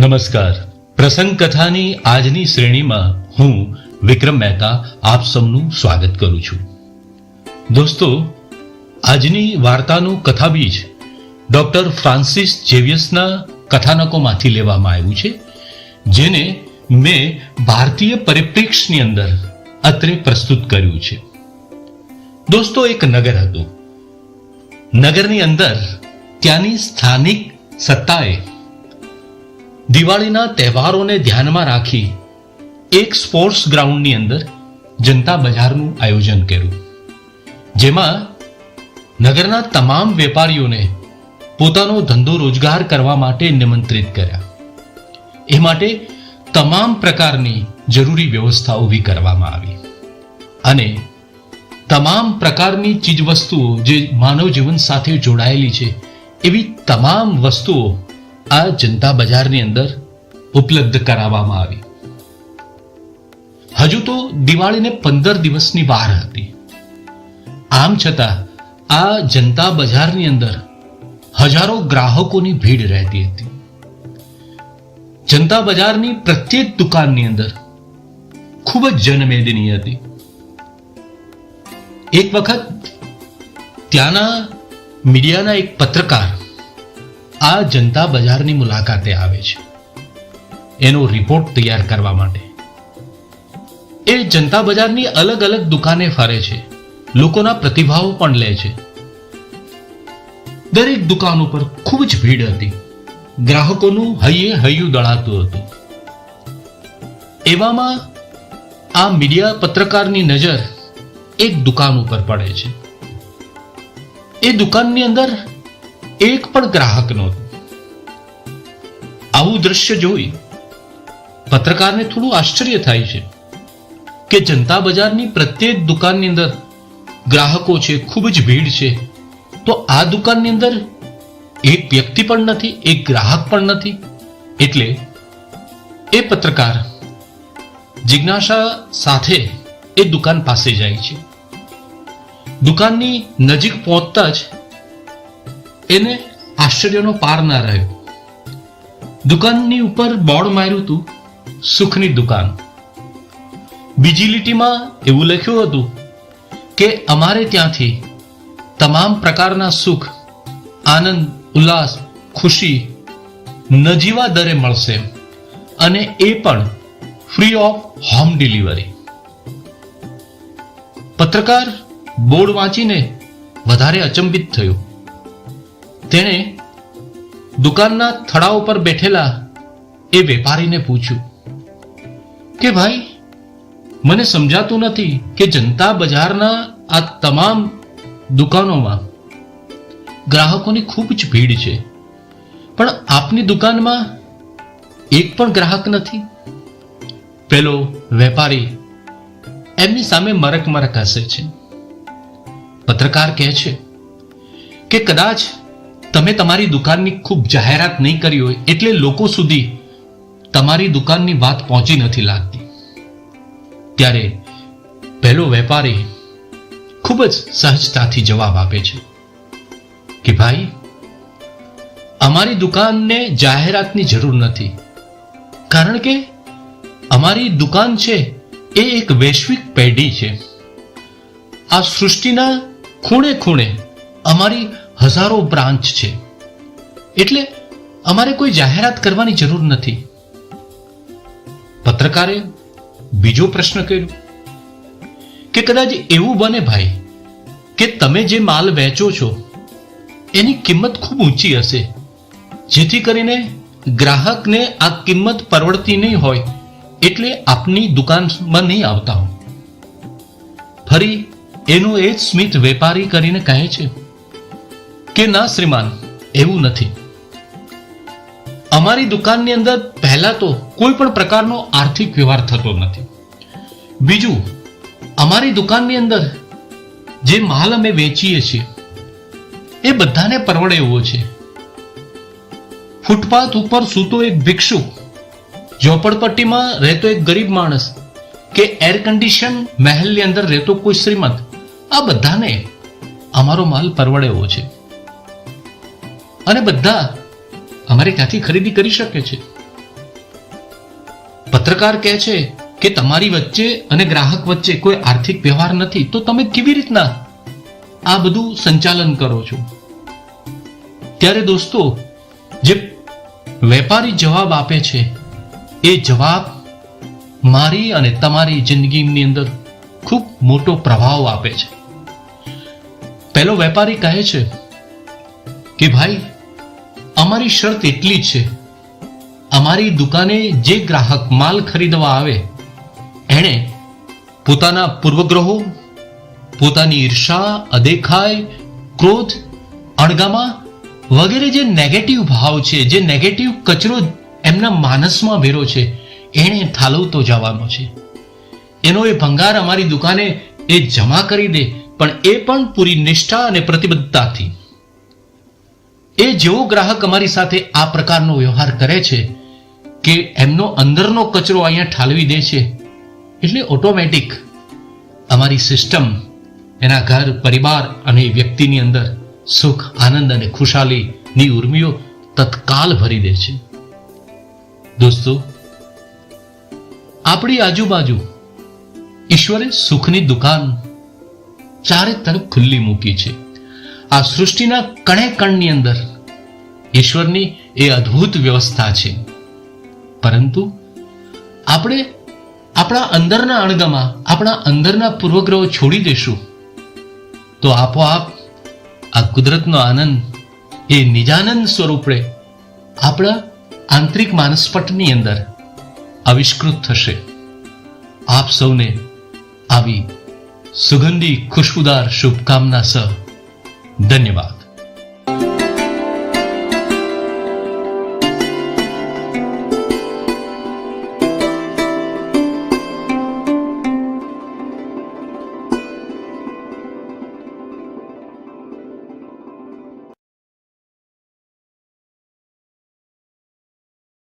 નમસ્કાર. પ્રસંગ કથાની આજની શ્રેણીમાં હું વિક્રમ મહેતા આપ સૌનું સ્વાગત કરું છું. દોસ્તો, આજની વાર્તાનું કથાબીજ ડોક્ટર ફ્રાન્સિસ જેવિયસના કથાનકોમાંથી લેવામાં આવ્યું છે, જેને મેં ભારતીય પરિપ્રેક્ષની અંદર અત્રે પ્રસ્તુત કર્યું છે. દોસ્તો, એક નગર હતું. નગરની અંદર ત્યાંની સ્થાનિક સત્તાએ દિવાળીના તહેવારોને ધ્યાનમાં રાખી એક સ્પોર્ટ્સ ગ્રાઉન્ડની અંદર જનતા બજારનું આયોજન કર્યું. જેમાં નગરના તમામ વેપારીઓને પોતાનો ધંધો રોજગાર કરવા માટે નિમંત્રિત કર્યા. એ માટે તમામ પ્રકારની જરૂરી વ્યવસ્થા ઊભી કરવામાં આવી. અને તમામ પ્રકારની ચીજવસ્તુઓ જે માનવ જીવન સાથે જોડાયેલી છે, એવી તમામ વસ્તુઓ આ જનતા બજારની અંદર ઉપલબ્ધ કરાવવામાં આવી. હજુ તો દિવાળીને પંદર દિવસની વાર હતી. આમ છતાં આ જનતા બજારની અંદર હજારો ગ્રાહકોની ભીડ રહેતી હતી. જનતા બજારની પ્રત્યેક દુકાનની અંદર ખૂબ જ જનમેદની હતી. એક વખત ત્યાંના મીડિયાના એક પત્રકાર આ જનતા બજારની મુલાકાતે આવે છે. એનો રિપોર્ટ તૈયાર કરવા માટે. એ જનતા બજારની અલગ અલગ દુકાને ફરે છે. લોકોના પ્રતિભાવો પણ લે છે. દરેક દુકાન ઉપર ખૂબ જ ભીડ હતી. ગ્રાહકોનું હૈયે હૈયું દળાતું હતું. એવામાં આ મીડિયા પત્રકારની નજર એક દુકાન ઉપર પડે છે. એ દુકાનની અંદર એક પણ ગ્રાહક નહોતું. આવું દ્રશ્ય જોઈ પત્રકારને થોડું આશ્ચર્ય થાય છે કે જનતા બજારની પ્રત્યેક દુકાનની અંદર ગ્રાહકો છે, ખૂબ જ ભીડ છે. તો આ દુકાનની અંદર એક વ્યક્તિ પણ નથી, એક ગ્રાહક પણ નથી. એટલે એ પત્રકાર જિજ્ઞાસા સાથે એ દુકાન પાસે જાય છે. દુકાનની નજીક પહોંચતા જ એને આશ્ચર્યનો પાર ના રહ્યો. દુકાનની ઉપર બોર્ડ માર્યું હતું સુખની દુકાન. બીજી લીટીમાં એવું લખ્યું હતું કે અમારે ત્યાંથી તમામ પ્રકારના સુખ, આનંદ, ઉલ્લાસ, ખુશી, નજીવા દરે મળશે અને એ પણ ફ્રી ઓફ હોમ ડિલિવરી. પત્રકાર બોર્ડ વાંચીને વધારે અચંબિત થયો. તેણે દુકાનના થડા ઉપર બેઠેલા એ વેપારીને પૂછ્યું, કે ભાઈ, મને સમજાતું નથી કે જનતા બજારના આ તમામ દુકાનોમાં ગ્રાહકોની ખૂબ જ ભીડ છે, પણ આપની દુકાનમાં એક પણ ગ્રાહક નથી. પેલો વેપારી એમની સામે મરક મરક હસે છે. પત્રકાર કહે છે કે કદાચ તમે તમારી દુકાનની ખૂબ જાહેરાત નહીં કરી હોય એટલે લોકો સુધી તમારી દુકાનની વાત પહોંચી નથી લાગતી. ત્યારે પહેલો વેપારી ખૂબ જ સહજતાથી જવાબ આપે છે કે ભાઈ, અમારી દુકાનને જાહેરાતની જરૂર નથી. કારણ કે અમારી દુકાન છે એ એક વૈશ્વિક પેઢી છે. આ સૃષ્ટિના ખૂણે ખૂણે અમારી હજારો બ્રાન્ચ છે. એટલે અમારે કોઈ જાહેરાત કરવાની જરૂર નથી. પત્રકારે બીજો પ્રશ્ન કર્યો કે કદાચ એવું બને ભાઈ કે તમે જે માલ વેચો છો, એની કિંમત ખૂબ ઊંચી હશે. જેથી કરીને ગ્રાહકને આ કિંમત પરવડતી નહીં હોય, એટલે આપની દુકાનમાં નહીં આવતા હો ફરી એનું એ જ સ્મિત વેપારી કરીને કહે છે કે ના શ્રીમાન, એવું નથી. અમારી દુકાનની અંદર પહેલા તો કોઈ પણ પ્રકારનો આર્થિક વ્યવહાર થતો નથી. બીજું, અમારી દુકાનની અંદર જે માલ અમે વેચીએ છીએ, એ બધાને પરવડે એવો છે. ફૂટપાથ ઉપર સૂતો એક ભિક્ષુ, ઝોપડપટ્ટીમાં રહેતો એક ગરીબ માણસ કે એર કન્ડિશન મહેલની અંદર રહેતો કોઈ શ્રીમંત, આ બધાને અમારો માલ પરવડે એવો છે. અને બધા અમારે ત્યાંથી ખરીદી કરી શકે છે? પત્રકાર કહે છે કે તમારી વચ્ચે અને ગ્રાહક વચ્ચે કોઈ આર્થિક વ્યવહાર નથી, તો તમે કેવી રીતના આ બધું સંચાલન કરો છો? ત્યારે દોસ્તો, જે વેપારી જવાબ આપે છે, એ જવાબ મારી અને તમારી જિંદગીની અંદર ખૂબ મોટો પ્રભાવ આપે છે. પહેલો વેપારી કહે છે કે ભાઈ, અમારી શરત એટલી છે. અમારી દુકાને જે ગ્રાહક માલ ખરીદવા આવે, એણે પોતાના પૂર્વગ્રહો, પોતાની ઈર્ષા, અદેખાય, ક્રોધ, અણગામા વગેરે જે નેગેટિવ ભાવ છે, જે નેગેટિવ કચરો એમના માનસમાં ભેરો છે, એણે ઠાલવતો જવાનો છે. એનો એ ભંગાર અમારી દુકાને એ જમા કરી દે, પણ એ પણ પૂરી નિષ્ઠા અને પ્રતિબદ્ધતાથી. એ જેવો ગ્રાહક અમારી સાથે આ પ્રકારનો વ્યવહાર કરે છે કે એમનો અંદરનો કચરો અહીંયા ઠાલવી દે છે. એટલે ઓટોમેટિક અમારી સિસ્ટમ એના ઘર, પરિવાર અને વ્યક્તિની અંદર સુખ, આનંદ અને ખુશાલીની ઉર્મિઓ તત્કાલ ભરી દે છે. દોસ્તો, આપણી આજુબાજુ ઈશ્વરે સુખની દુકાન ચારે તરફ ખુલ્લી મૂકી છે. આ સૃષ્ટિના કણે કણની અંદર. ઈશ્વરની એ અદ્ભુત વ્યવસ્થા છે. પરંતુ આપણે આપણા અંદરના અણગમાં, આપણા અંદરના પૂર્વગ્રહો છોડી દેશું. તો આપોઆપ આ કુદરતનો આનંદ એ નિજાનંદ સ્વરૂપે આપણા આંતરિક માનસપટની અંદર આવિષ્કૃત થશે. આપ સૌને આવી સુગંધી ખુશ્બુદાર શુભકામના સહ धन्यवाद